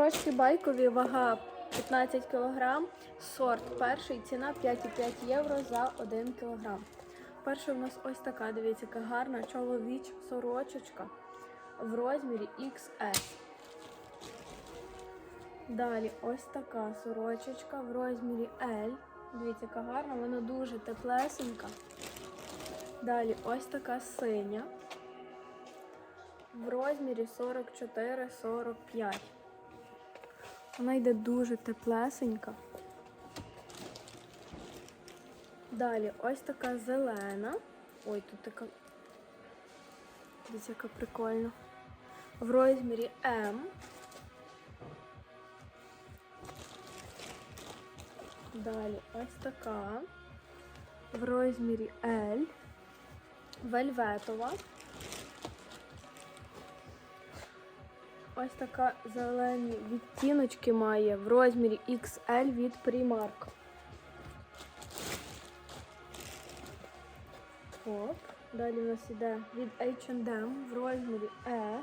Сорочки байкові, вага 15 кг, сорт перший, ціна 5,5 євро за 1 кг. Перша у нас ось така, дивіться, яка гарна чоловіч сорочечка в розмірі XS. Далі ось така сорочечка в розмірі L. Дивіться, яка гарна, вона дуже теплесенька. Далі ось така синя в розмірі 44-45. Вона йде дуже теплесенька. Далі ось така зелена. Ой, тут така. Дивіться, яка прикольна. В розмірі М. Далі ось така. В розмірі L. Вельветова. Ось така зелені відтіночки має в розмірі XL від Primark. Оп. Далі у нас іде від H&M в розмірі S.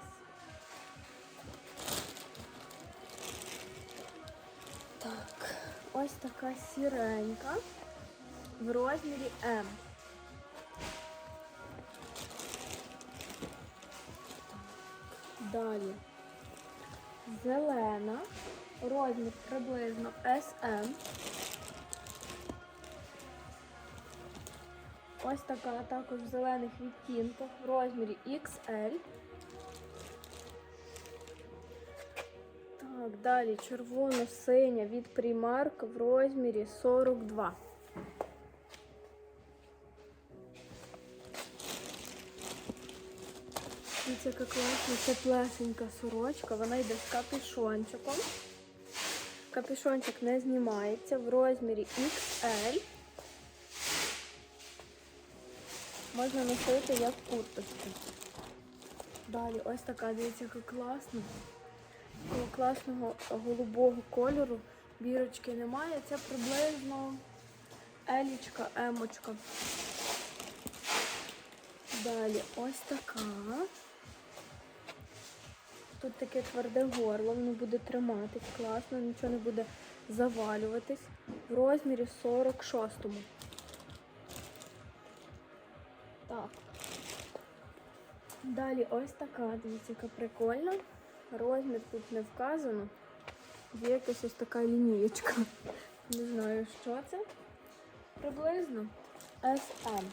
Так, ось така сіренька в розмірі M. Далі зелена, розмір приблизно SM. Ось така також в зелених відтінках в розмірі XL. Так, далі червоно-синя від Primark в розмірі 42. Дивіться, яка класна теплесенька сорочка. Вона йде з капюшончиком. Капюшончик не знімається в розмірі XL. Можна носити як курточку. Далі ось така, дивіться, яка класна. Такого класного голубого кольору. Бірочки немає. Це приблизно елічка, емочка. Далі ось така. Тут таке тверде горло, воно буде триматись класно, нічого не буде завалюватись. В розмірі 46-му. Так. Далі ось така, дивіться, яка прикольна. Розмір тут не вказано. Є якась ось така лінієчка. Не знаю, що це. Приблизно SM.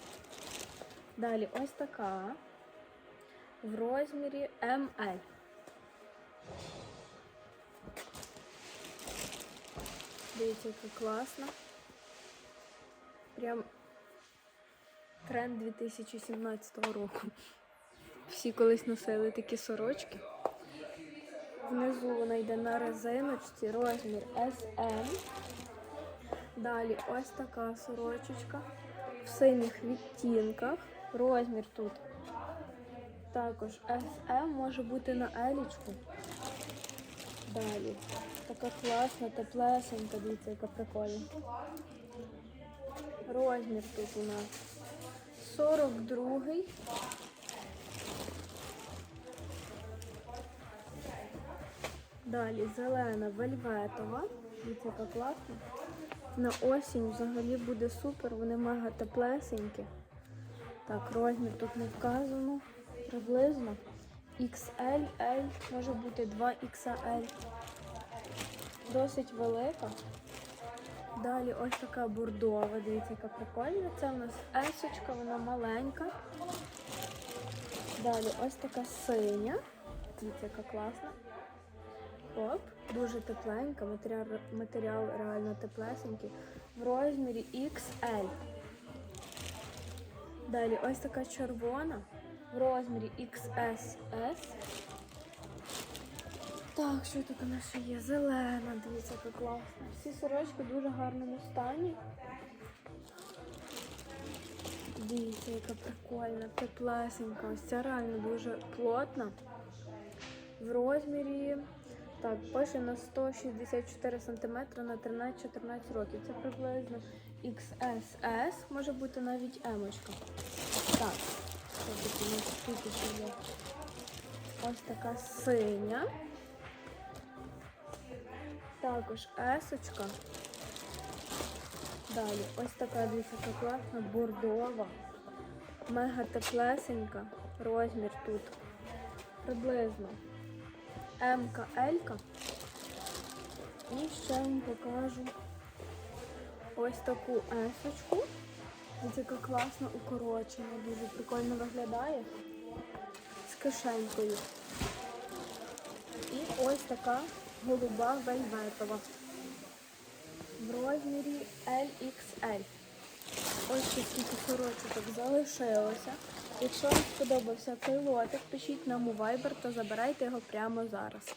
Далі ось така. В розмірі ML. Дивіться, яка класна. Прям тренд 2017 року. Всі колись носили такі сорочки. Внизу вона йде на резиночці, розмір SM. Далі ось така сорочечка в синіх відтінках. Розмір тут також SM, може бути на елічку. Далі. Така класна, теплесенька, дивіться, яка прикольна. Розмір тут у нас 42. Далі зелена вельветова. Дивіться, яка класна. На осінь взагалі буде супер, вони мега теплесенькі. Так, розмір тут не вказано. Приблизно XL, L, може бути 2XL. Досить велика. Далі ось така бордова, дивіться, яка прикольна. Це у нас есочка, вона маленька. Далі ось така синя. Дивіться, яка класна. Оп, дуже тепленька, матеріал, матеріал реально теплесенький. В розмірі XL. Далі ось така червона в розмірі XSS. Так, що тут у нас ще є? Зелена, дивіться, яка класна. Всі сорочки в дуже гарному стані. Дивіться, яка прикольна, теплесенька. Ось ця реально дуже плотна. В розмірі, так, пише на 164 см на 13-14 років. Це приблизно XSS, може бути навіть емочка. Так, Ось така синя. Також есочка. Далі ось така дивіться, класна, бордова. Мега теплесенька. Розмір тут приблизно М-ка, Л-ка. І ще вам покажу ось таку есочку. Яка класно укорочена, дуже прикольно виглядає. З кишенькою. І ось така голуба вельветова. В розмірі LXL. Ось скільки сорочок залишилося. Якщо вам сподобався цей лотик, пишіть нам у Viber та забирайте його прямо зараз.